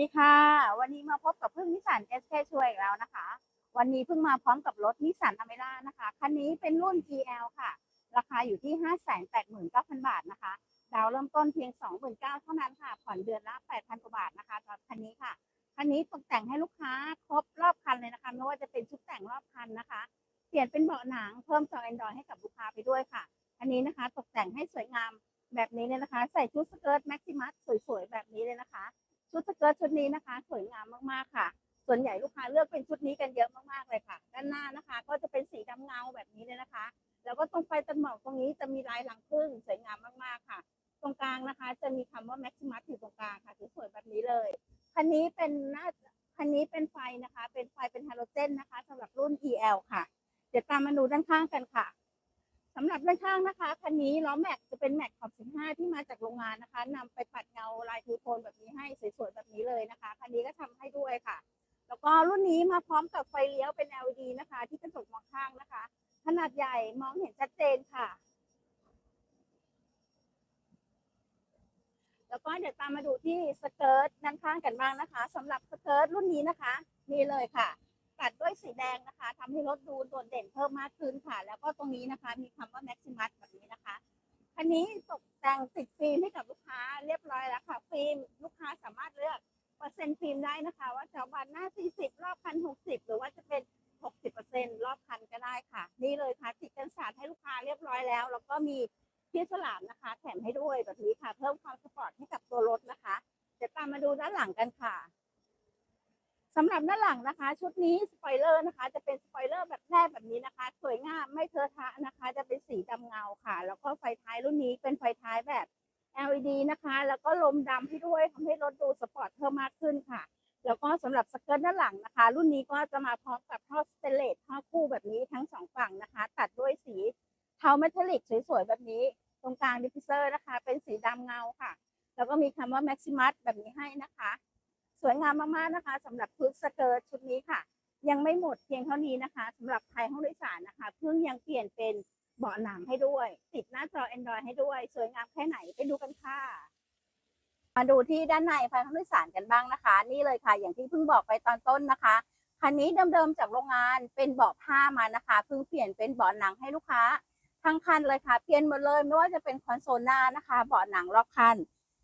ดีค่ะ วันนี้มาพบกับพึ่งนิสสันเอสเคช่วยอีกแล้วนะคะ วันนี้เพิ่งมาพร้อมกับรถนิสสันอเมร่านะคะ คันนี้เป็นรุ่น GL ค่ะ ราคาอยู่ที่ 589,000 บาทนะคะ ดาวเริ่มต้นเพียง 29,000 เท่านั้นค่ะ ผ่อนเดือนละ 8,000 กว่าบาทนะคะสำหรับคันนี้ค่ะ คันนี้ตกแต่งให้ลูกค้าครบรอบคันเลยนะคะ ไม่ว่าจะเป็นชุดแต่งรอบคันนะคะ เปลี่ยนเป็นเบาะหนัง เพิ่มจอ Android ให้กับลูกค้าไปด้วยค่ะ อันนี้นะคะตกแต่งให้สวยงามแบบนี้เลยนะคะ ใส่ชุดสเกิร์ตแม็กซิมัสสวยๆแบบนี้เลยนะคะ ชุดสเกิร์ตชุดนี้นะคะ สวยงามมากๆค่ะ ส่วนใหญ่ลูกค้าเลือกเป็นชุดนี้กันเยอะมากๆเลยค่ะ ด้านหน้านะคะ ก็จะเป็นสีดำเงาแบบนี้เลยนะคะ แล้วก็ตรงไฟตัดหมอกตรงนี้จะมีลายหลังพึ่งสวยงามมากๆค่ะ ตรงกลางนะคะ จะมีคำว่า Maximus อยู่ตรงกลางค่ะสวยแบบนี้เลยคันนี้เป็นหน้าคันนี้เป็นไฟนะคะ เป็นไฟเป็นฮาโลเจนนะคะสำหรับรุ่น EL ค่ะ เดี๋ยวตามมาดูด้านข้างกันค่ะ หรับด้านข้างนะคะคันนี้ล้อแม็กจะเป็นแม็กขอบ15 ที่มาจากโรงงานนะคะนำไปปัดเงาลายทูโทนแบบนี้ให้สวยๆแบบนี้เลยนะคะคันนี้ก็ทำให้ด้วยค่ะ แล้วก็รุ่นนี้มาพร้อมกับไฟเลี้ยวเป็น LED นะคะ ที่กระจกมองข้างนะคะ ขนาดใหญ่มองเห็นชัดเจนค่ะ แล้วก็เดี๋ยวตามมาดูที่สเกิร์ตด้านข้างกันบ้างนะคะสำหรับสเกิร์ตรุ่นนี้นะคะนี่เลยค่ะ ตัดด้วยสีแดงนะคะทำให้รถดูโดดเด่นเพิ่มมากขึ้นค่ะ แล้วก็ตรงนี้นะคะ มีคำว่า Maximus แบบนี้นะคะคันนี้ตกแต่งติดฟิล์มให้กับลูกค้าเรียบร้อยแล้วค่ะ ฟิล์มลูกค้าสามารถเลือกเปอร์เซ็นต์ฟิล์มได้นะคะ ว่าจะวันหน้า 40 รอบคัน 60 หรือว่าจะเป็น 60%รอบคันก็ได้ค่ะ นี่เลยค่ะติดกันศาสตร์ให้ลูกค้าเรียบร้อยแล้ว แล้วก็มีที่ฉลามนะคะ แถมให้ด้วยแบบนี้ค่ะ เพิ่มความสปอร์ตให้กับตัวรถนะคะ เดี๋ยวตามมาดูด้านหลังกันค่ะำหรับด้านหลังนะคะ ชุดนี้สปอยเลอร์นะคะ จะเป็นสปอยเลอร์แบบแรกแบบนี้นะคะ สวยงามไม่เทอะทะนะคะ จะเป็นสีดำเงาค่ะ แล้วก็ไฟท้ายรุ่นนี้เป็นไฟท้ายแบบ LED นะคะ แล้วก็ลมดำให้ด้วยทำให้รถดูสปอร์ตเพิ่มมากขึ้นค่ะ แล้วก็สำหรับสเกิร์ตด้านหลังนะคะ รุ่นนี้ก็จะมาพร้อมกับท่อสเตนเลสท่อคู่แบบนี้ทั้งสองฝั่งนะคะ ตัดด้วยสีเทาเมทัลลิกสวยๆแบบนี้ ตรงกลางดิฟฟิเซอร์นะคะ เป็นสีดำเงาค่ะ แล้วก็มีคำว่า Maximus แบบนี้ให้นะคะ สวยงามมากๆนะคะสำหรับชุดสเกิร์ตชุดนี้ค่ะ ยังไม่หมดเพียงเท่านี้นะคะสำหรับไทยห้องโดยสารนะคะ เพิ่งยังเปลี่ยนเป็นเบาะหนังให้ด้วย ติดหน้าจอ Android ให้ด้วย สวยงามแค่ไหนไปดูกันค่ะ มาดูที่ด้านในภายห้องโดยสารกันบ้างนะคะ นี่เลยค่ะ อย่างที่เพิ่งบอกไปตอนต้นนะคะคันนี้เดิมๆจากโรงงานเป็นเบาะผ้ามานะคะเพิ่งเปลี่ยนเป็นเบาะหนังให้ลูกค้าทั้งคันเลยค่ะเปลี่ยนหมดเลยไม่ว่าจะเป็นคอนโซลหน้านะคะ เบาะหนังรอบคัน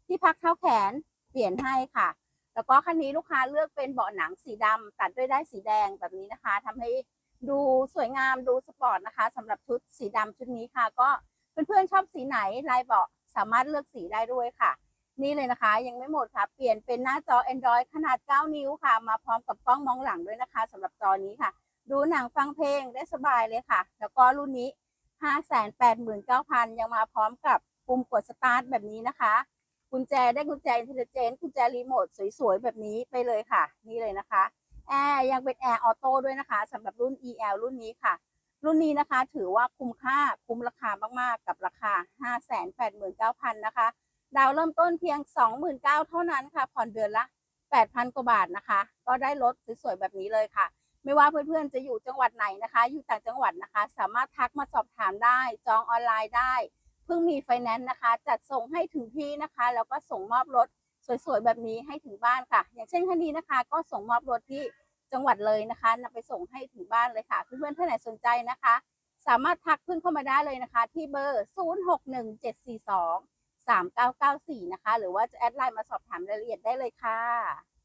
ที่พักเท้าแขนเปลี่ยนให้ค่ะ แล้วก็คันนี้ลูกค้าเลือกเป็นเบาะหนังสีดำตัดด้วยได้สีแดงแบบนี้นะคะทำให้ดูสวยงามดูสปอร์ตนะคะสำหรับชุดสีดำชุดนี้ค่ะ ก็เพื่อนๆชอบสีไหนลายเบาะสามารถเลือกสีได้ด้วยค่ะ นี่เลยนะคะ ยังไม่หมดค่ะ เปลี่ยนเป็นหน้าจอ Android ขนาด 9 นิ้วค่ะ มาพร้อมกับกล้องมองหลังด้วยนะคะสำหรับจอนี้ค่ะ ดูหนังฟังเพลงได้สบายเลยค่ะ แล้วก็รุ่นนี้ 589,000 ยังมาพร้อมกับปุ่มกดสตาร์ทแบบนี้นะคะ กุญแจได้กุญแจอินเทลเจนกุญแจรีโมทสวยๆ แบบนี้ไปเลยค่ะ นี่เลยนะคะแอร์ยังเป็นแอร์ออโต้ด้วยนะคะสำหรับรุ่น EL รุ่นนี้ค่ะ รุ่นนี้นะคะถือว่าคุ้มค่าคุ้มราคามากๆ กับราคา 589,000 นะคะ ดาวเริ่มต้นเพียง 29,000เท่านั้นค่ะ ผ่อนเดือนละ 8,000 กว่าบาทนะคะ ก็ได้รถสวยๆ แบบนี้เลยค่ะ ไม่ว่าเพื่อนๆ จะอยู่จังหวัดไหนนะคะ อยู่ต่างจังหวัดนะคะ สามารถทักมาสอบถามได้ จองออนไลน์ได้ เพิ่งมีไฟแนนซ์นะคะ จัดส่งให้ถึงที่นะคะ แล้วก็ส่งมอบรถสวยๆ แบบนี้ให้ถึงบ้านค่ะ อย่างเช่นคันนี้นะคะ ก็ส่งมอบรถที่จังหวัดเลยนะคะนำไปส่งให้ถึงบ้านเลยค่ะ เพื่อนๆท่านไหนสนใจนะคะ สามารถทักเพื่อนเข้ามาได้เลยนะคะ ที่เบอร์ 061742 3994 นะคะ หรือว่าจะแอดไลน์มาสอบถามรายละเอียดได้เลยค่ะ